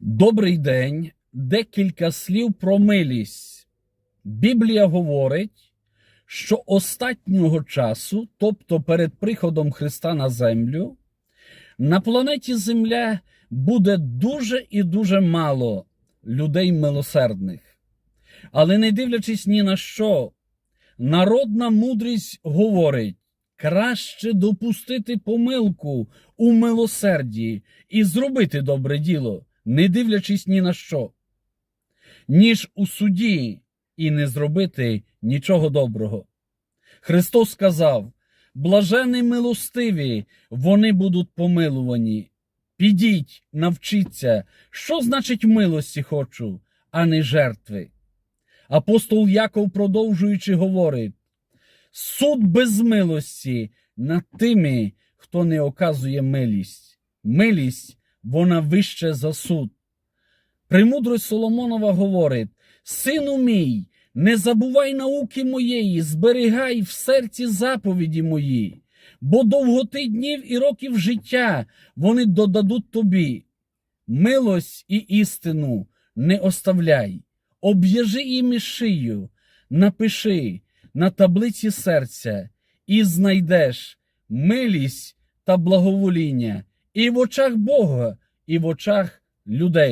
Добрий день. Декілька слів про милість. Біблія говорить, що останнього часу, тобто перед приходом Христа на землю, на планеті Земля буде дуже і дуже мало людей милосердних. Але не дивлячись ні на що, народна мудрість говорить, краще допустити помилку у милосерді і зробити добре діло, не дивлячись ні на що, ніж у суді і не зробити нічого доброго. Христос сказав: блажені милостиві, вони будуть помилувані. Підіть, навчіться, що значить милості хочу, а не жертви. Апостол Яков, продовжуючи, говорить: суд без милості над тими, хто не оказує милість. Милість вона вище за суд. Премудрость Соломонова говорить: Сину мій, не забувай науки моєї, зберігай в серці заповіді мої, бо довготи днів і років життя вони додадуть тобі. Милость і істину не оставляй, об'яжи їм шию, напиши на таблиці серця, і знайдеш милість та благовоління і в очах Бога, і в очах людей.